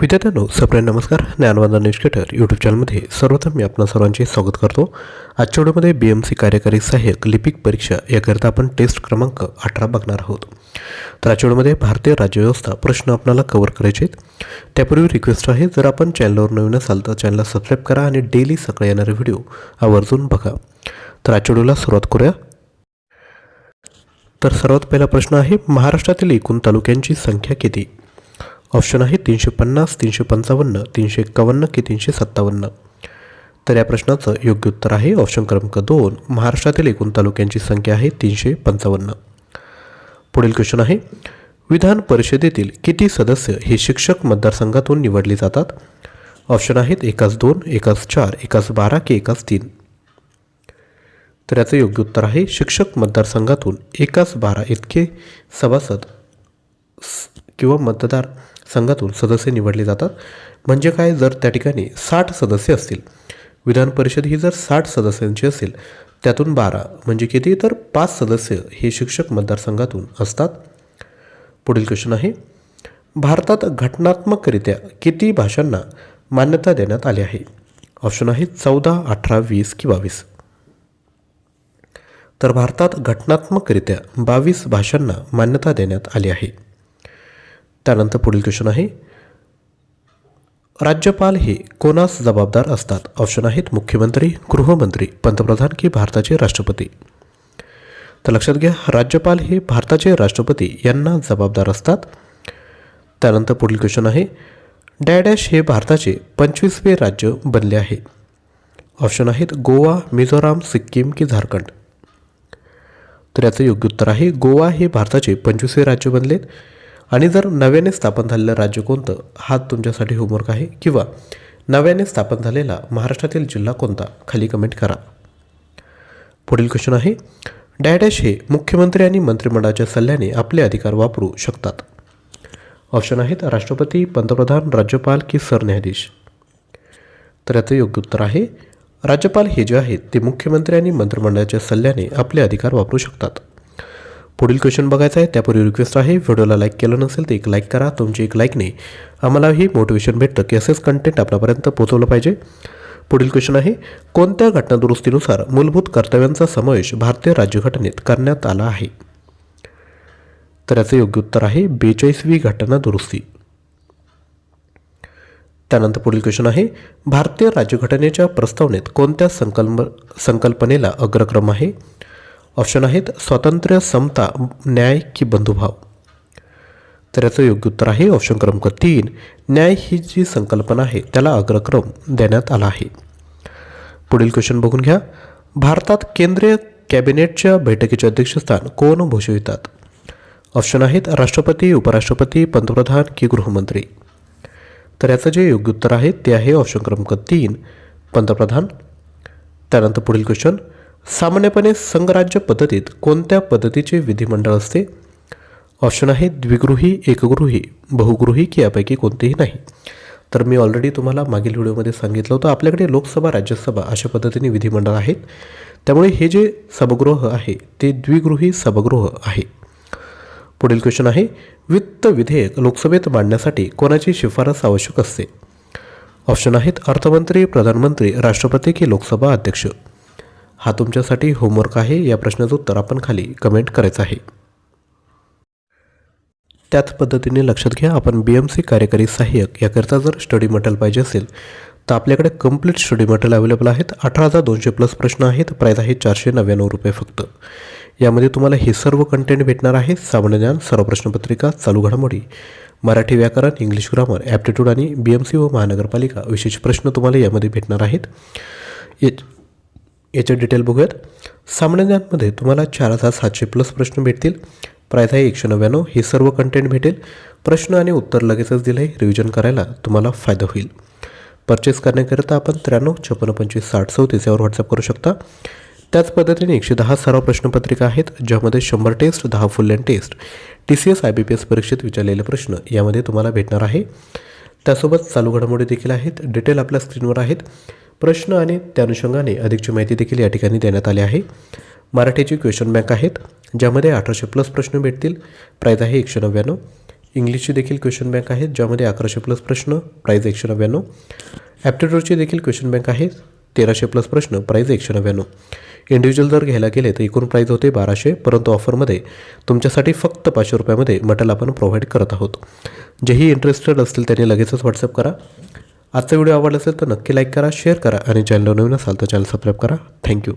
विद्यार्थ्यांनो सप्रे नमस्कार. ज्ञानवादा educator YouTube चॅनलमध्ये सर्वप्रथम मी आपणा सर्वांचे स्वागत करतो. आजच्या व्हिडिओमध्ये बी एम सी कार्यकारी सहाय्यक लिपिक परीक्षा याकरिता आपण टेस्ट क्रमांक अठरा बघणार आहोत. तर आजच्या व्हिडिओमध्ये भारतीय राज्यव्यवस्था प्रश्न आपल्याला कव्हर करायचे आहेत. त्यापूर्वी रिक्वेस्ट आहे जर आपण चॅनलवर नवीन असाल तर चॅनलला सबस्क्राईब करा आणि डेली सकाळी येणारे व्हिडिओ आवर्जून बघा. तर आजच्या व्हिडिओला सुरुवात करूया. तर सर्वात पहिला प्रश्न आहे महाराष्ट्रातील एकूण तालुक्यांची संख्या किती? ऑप्शन आहे तीनशे पन्नास तीनशे पंचावन्न तीनशे एक्कावन्न की तीनशे सत्तावन्न. तर या प्रश्नाचं योग्य उत्तर आहे ऑप्शन क्रमांक दोन. महाराष्ट्रातील एकूण तालुक्यांची संख्या आहे तीनशे पंचावन्न. पुढील क्वेश्चन आहे विधान परिषदेतील किती सदस्य हे शिक्षक मतदारसंघातून निवडले जातात? ऑप्शन आहेत एकाच दोन एकाच चार एकाच बारा की एकाच तीन. तर याचं योग्य उत्तर आहे शिक्षक मतदारसंघातून एकाच बारा इतके सभासद किंवा मतदार संघातून सदस्य निवडले जातात. म्हणजे काय? जर त्या ठिकाणी साठ सदस्य असतील विधान परिषद ही जर साठ सदस्यांची असेल त्यातून बारा म्हणजे किती? तर पाच सदस्य हे शिक्षक मतदारसंघातून असतात. पुढील क्वेश्चन आहे भारतात घटनात्मकरित्या किती भाषांना मान्यता देण्यात आली आहे? ऑप्शन आहे चौदा अठरा वीस की बावीस तर भारतात घटनात्मकरित्या बावीस भाषांना मान्यता देण्यात आली आहे. त्यानंतर पुढील क्वेश्चन आहे. राज्यपाल हे कोणास जबाबदार असतात? ऑप्शन आहेत मुख्यमंत्री गृहमंत्री पंतप्रधान की भारताचे राष्ट्रपती. तर लक्षात घ्या राज्यपाल हे भारताचे राष्ट्रपती यांना जबाबदार असतात. त्यानंतर पुढील क्वेश्चन आहे डॅडॅश हे भारताचे पंचवीसवे राज्य बनले आहे. ऑप्शन आहेत गोवा मिझोराम सिक्कीम की झारखंड. तर याचं योग्य उत्तर आहे गोवा हे भारताचे पंचवीसवे राज्य बनलेत. आणि जर नव्याने स्थापन झालेलं राज्य कोणतं? हा तुमच्यासाठी होमवर्क आहे. किंवा नव्याने स्थापन झालेला महाराष्ट्रातील जिल्हा कोणता? खाली कमेंट करा. पुढील क्वेश्चन आहे डॅडॅश हे मुख्यमंत्री आणि मंत्रिमंडळाच्या सल्ल्याने आपले अधिकार वापरू शकतात. ऑप्शन आहेत राष्ट्रपती पंतप्रधान राज्यपाल की सरन्यायाधीश. तर याचं योग्य उत्तर आहे राज्यपाल हे जे आहेत ते मुख्यमंत्री आणि मंत्रिमंडळाच्या सल्ल्याने आपले अधिकार वापरू शकतात. पुढील क्वेश्चन बघायचं आहे. त्यापूर्वी रिक्वेस्ट आहे व्हिडिओला लाईक केलं नसेल तर एक लाईक करा. तुमची एक लाईकने आम्हालाही मोटिवेशन भेटतं की असेच कंटेंट आपल्यापर्यंत पोहोचवलं पाहिजे. पुढील क्वेश्चन आहे कोणत्या घटनादुरुस्तीनुसार मूलभूत कर्तव्यांचा समावेश भारतीय राज्यघटनेत करण्यात आला आहे? तर याचं योग्य उत्तर आहे बेचाळीसवी घटना दुरुस्ती. त्यानंतर पुढील क्वेश्चन आहे भारतीय राज्यघटनेच्या प्रस्तावनेत कोणत्या संकल्प संकल्पनेला अग्रक्रम आहे? ऑप्शन आहेत स्वातंत्र्य समता न्याय की बंधुभाव. तर याचं योग्य उत्तर आहे ऑप्शन क्रमांक तीन न्याय ही जी संकल्पना आहे त्याला अग्रक्रम देण्यात आला आहे. पुढील क्वेश्चन बघून घ्या. भारतात केंद्रीय कॅबिनेटच्या बैठकीचे अध्यक्षस्थान कोण भूषवितात? ऑप्शन आहेत राष्ट्रपती उपराष्ट्रपती पंतप्रधान की गृहमंत्री. तर याचं जे योग्य उत्तर आहे ते आहे ऑप्शन क्रमांक तीन पंतप्रधान. त्यानंतर पुढील क्वेश्चन सामान्यपणे संघराज्य पद्धतीत कोणत्या पद्धतीचे विधिमंडळ असते? ऑप्शन आहे द्विगृही एकगृही बहुगृही की यापैकी कोणतेही नाही. तर मी ऑलरेडी तुम्हाला मागील व्हिडिओमध्ये सांगितलं होतं आपल्याकडे लोकसभा राज्यसभा अशा पद्धतीने विधिमंडळ आहेत. त्यामुळे हे जे सभागृह आहे ते द्विगृही सभागृह आहे. पुढील क्वेश्चन आहे वित्त विधेयक लोकसभेत मांडण्यासाठी कोणाची शिफारस आवश्यक असते? ऑप्शन आहेत अर्थमंत्री प्रधानमंत्री राष्ट्रपती की लोकसभा अध्यक्ष. हा तुमच्यासाठी होमवर्क आहे या प्रश्नाचं उत्तर आपण खाली कमेंट करायचं आहे. त्याच पद्धतीने लक्षात घ्या आपण बी एम सी कार्यकारी सहाय्यक याकरिता जर स्टडी मटेरियल पाहिजे असेल तर आपल्याकडे कंप्लीट स्टडी मटेरियल अवेलेबल आहेत. अठरा हजार दोनशे प्लस प्रश्न आहेत. प्राईज आहे चारशे नव्याण्णव रुपये फक्त. यामध्ये तुम्हाला हे सर्व कंटेंट भेटणार आहे. सामान्य ज्ञान सर्व प्रश्नपत्रिका चालू घडामोडी मराठी व्याकरण इंग्लिश ग्रामर ॲप्टिट्यूड आणि बी एम सी व महानगरपालिका विशेष प्रश्न तुम्हाला यामध्ये भेटणार आहेत. याचे डिटेल बघूयात. सामान्य ज्ञानमध्ये तुम्हाला चार हजार सातशे प्लस प्रश्न भेटतील. प्राईज आहे एकशे नव्याण्णव. हे सर्व कंटेंट भेटेल. प्रश्न आणि उत्तर लगेचच दिलं आहे रिव्हिजन करायला तुम्हाला फायदा होईल. परचेस करण्याकरिता आपण त्र्याण्णव छप्पन्न पंचवीस साठ चौतीस यावर व्हॉट्सअप करू शकता. त्याच पद्धतीने एकशे दहा सराव प्रश्नपत्रिका आहेत ज्यामध्ये शंभर टेस्ट दहा full and test T C S I B P S परीक्षेत विचारलेले प्रश्न यामध्ये तुम्हाला भेटणार आहे. त्यासोबत चालू घडामोडी देखील आहेत. डिटेल आपल्या स्क्रीनवर आहेत. प्रश्न आणि त्या अनुषंगाने अधिकची माहिती देखील या ठिकाणी देण्यात आली आहे. मराठीची क्वेश्चन बँक आहेत ज्यामध्ये अठराशे प्लस प्रश्न भेटतील. प्राईज आहे एकशे नव्याण्णव. इंग्लिशची देखील क्वेश्चन बँक आहेत ज्यामध्ये अकराशे प्लस प्रश्न प्राईज एकशे नव्याण्णव. ॲप्टिट्यूडची देखील क्वेश्चन बँक आहे तेराशे प्लस प्रश्न प्राईज एकशे नव्याण्णव. इंडिव्हिज्युअल जर घ्यायला गेले तर एकूण प्राईज होते बाराशे परंतु ऑफरमध्ये तुमच्यासाठी फक्त पाचशे रुपयामध्ये मटेरियल आपण प्रोव्हाइड करत आहोत. जेही इंटरेस्टेड असतील त्यांनी लगेचच व्हॉट्सअप करा. आजचा व्हिडिओ आवडला असेल तर नक्की लाईक करा शेअर करा आणि चॅनल नवीन असाल तर चॅनल सबस्क्राईब करा. थँक्यू.